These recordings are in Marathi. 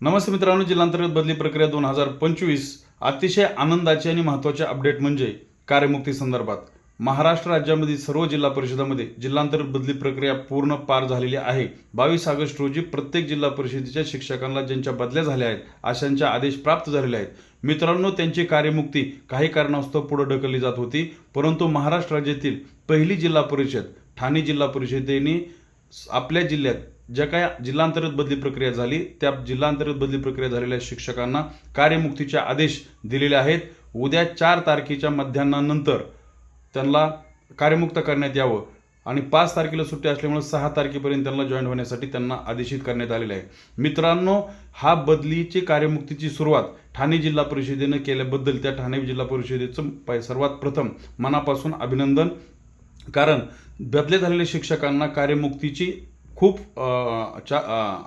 नमस्ते मित्रांनो जिल्हांतर्गत बदली प्रक्रिया दोन हजार पंचवीस अतिशय आनंदाची आणि महत्त्वाचे अपडेट म्हणजे कार्यमुक्ती संदर्भात. महाराष्ट्र राज्यामधील सर्व जिल्हा परिषदामध्ये जिल्हांतर्गत बदली प्रक्रिया पूर्ण पार झालेली आहे. बावीस ऑगस्ट रोजी प्रत्येक जिल्हा परिषदेच्या शिक्षकांना ज्यांच्या बदल्या झाल्या आहेत अशांच्या आदेश प्राप्त झालेले आहेत. मित्रांनो त्यांची कार्यमुक्ती काही कारणास्तव पुढे ढकलली जात होती परंतु महाराष्ट्र राज्यातील पहिली जिल्हा परिषद ठाणे जिल्हा परिषदेने आपल्या जिल्ह्यात ज्या काय जिल्हांतर्गत बदली प्रक्रिया झाली त्या जिल्हांतर्गत बदली प्रक्रिया झालेल्या शिक्षकांना कार्यमुक्तीचे आदेश दिलेले आहेत. उद्या चार तारखेच्या मध्यान्नानंतर त्यांना कार्यमुक्त करण्यात यावं आणि पाच तारखेला सुट्टी असल्यामुळे सहा तारखेपर्यंत त्यांना जॉईन होण्यासाठी त्यांना आदेशित करण्यात आलेले आहे. मित्रांनो हा बदलीची कार्यमुक्तीची सुरुवात ठाणे जिल्हा परिषदेनं केल्याबद्दल त्या ठाणे जिल्हा परिषदेचं पाय सर्वात प्रथम मनापासून अभिनंदन. कारण बदले झालेल्या शिक्षकांना कार्यमुक्तीची खूप चा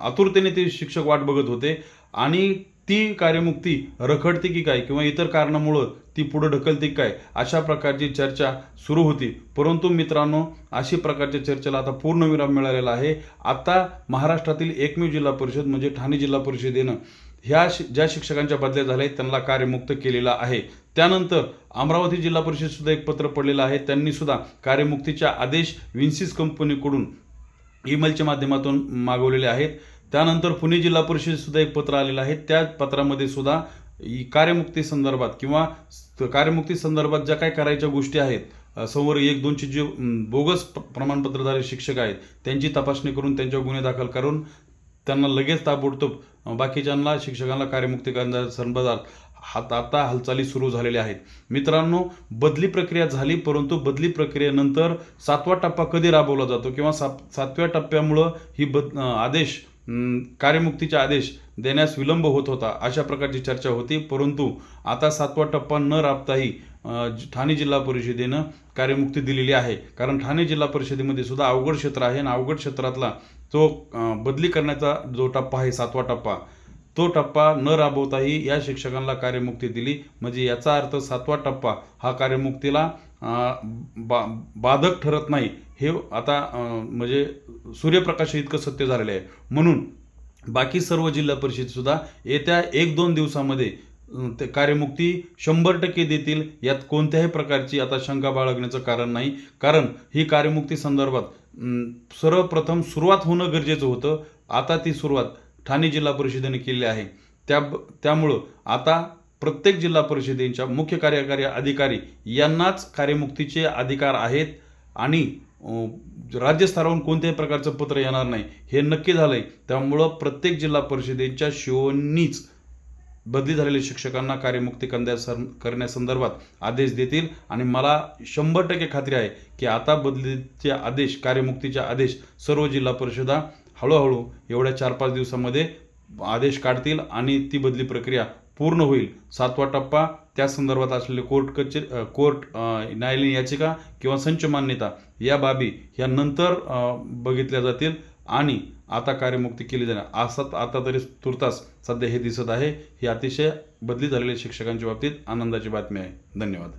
आतुरतेने ते शिक्षक वाट बघत होते आणि ती कार्यमुक्ती रखडते की काय किंवा इतर कारणामुळं ती पुढं ढकलते की काय अशा प्रकारची चर्चा सुरू होती. परंतु मित्रांनो अशी प्रकारच्या चर्चेला आता पूर्णविराम मिळालेला आहे. आता महाराष्ट्रातील एकमेव जिल्हा परिषद म्हणजे ठाणे जिल्हा परिषदेनं ह्या शि ज्या शिक्षकांच्या बदल्या झाल्या आहेत त्यांना कार्यमुक्त केलेला आहे. त्यानंतर अमरावती जिल्हा परिषदसुद्धा एक पत्र पडलेलं आहे. त्यांनीसुद्धा कार्यमुक्तीचा आदेश विन्सिस कंपनीकडून ईमेलच्या माध्यमातून मागवलेले आहेत. त्यानंतर पुणे जिल्हा परिषदसुद्धा एक पत्र आलेलं आहे. त्या पत्रामध्ये सुद्धा ई कार्यमुक्ती संदर्भात किंवा कार्यमुक्ती संदर्भात ज्या काही करायच्या गोष्टी आहेत समोर एक दोनचे जे बोगस प- प्रमाणपत्रधारी शिक्षक आहेत त्यांची तपासणी करून त्यांच्यावर गुन्हे दाखल करून त्यांना लगेच ताबडतोब बाकीच्यांना शिक्षकांना कार्यमुक्ती करण्याच्या संदर्भात हात आता हालचाली सुरू झालेल्या आहेत. मित्रांनो बदली प्रक्रिया झाली परंतु बदली प्रक्रियेनंतर सातवा टप्पा कधी राबवला जातो किंवा सात सातव्या टप्प्यामुळं ही बद आदेश कार्यमुक्तीचे आदेश देण्यास विलंब होत होता अशा प्रकारची चर्चा होती. परंतु आता सातवा टप्पा न राबताही ठाणे जिल्हा परिषदेनं कार्यमुक्ती दिलेली आहे. कारण ठाणे जिल्हा परिषदेमध्ये सुद्धा अवघड क्षेत्र आहे आणि अवघड क्षेत्रातला जो बदली करण्याचा जो टप्पा आहे सातवा टप्पा तो टप्पा न राबवताही या शिक्षकांना कार्यमुक्ती दिली. म्हणजे याचा अर्थ सातवा टप्पा हा कार्यमुक्तीला बा बाधक ठरत नाही. हे आता म्हणजे सूर्यप्रकाश इतकं सत्य झालेलं आहे. म्हणून बाकी सर्व जिल्हा परिषदसुद्धा येत्या एक दोन दिवसामध्ये ते कार्यमुक्ती शंभर टक्के देतील. यात कोणत्याही प्रकारची आता शंका बाळगण्याचं कारण नाही. कारण ही कार्यमुक्ती संदर्भात सर्वप्रथम सुरुवात होणं गरजेचं होतं. आता ती सुरुवात ठाणे जिल्हा परिषदेने केले आहे. त्या त्यामुळं आता प्रत्येक जिल्हा परिषदेच्या मुख्य कार्यकारी अधिकारी यांनाच कार्यमुक्तीचे अधिकार आहेत आणि राज्यस्तरावरून कोणत्याही प्रकारचं पत्र येणार नाही हे नक्की झालं आहे त्यामुळं प्रत्येक जिल्हा परिषदेच्या शिवनीच बदली झालेल्या शिक्षकांना कार्यमुक्ती करण्यास करण्यासंदर्भात आदेश देतील. आणि मला शंभर टक्के खात्री आहे की आता बदलीचे आदेश कार्यमुक्तीचे आदेश सर्व जिल्हा परिषदा हळूहळू एवढ्या चार पाच दिवसामध्ये आदेश काढतील आणि ती बदली प्रक्रिया पूर्ण होईल. सातवा टप्पा त्या संदर्भात असलेले कोर्ट कचेरी कोर्ट न्यायालयीन याचिका किंवा संच मान्यता या बाबी ह्या नंतर बघितल्या जातील आणि आता कार्यमुक्ती केली जाणार. असत आता तरी तुर्तास सध्या हे दिसत आहे. ही अतिशय बदली झालेल्या शिक्षकांच्या बाबतीत आनंदाची बातमी आहे. धन्यवाद.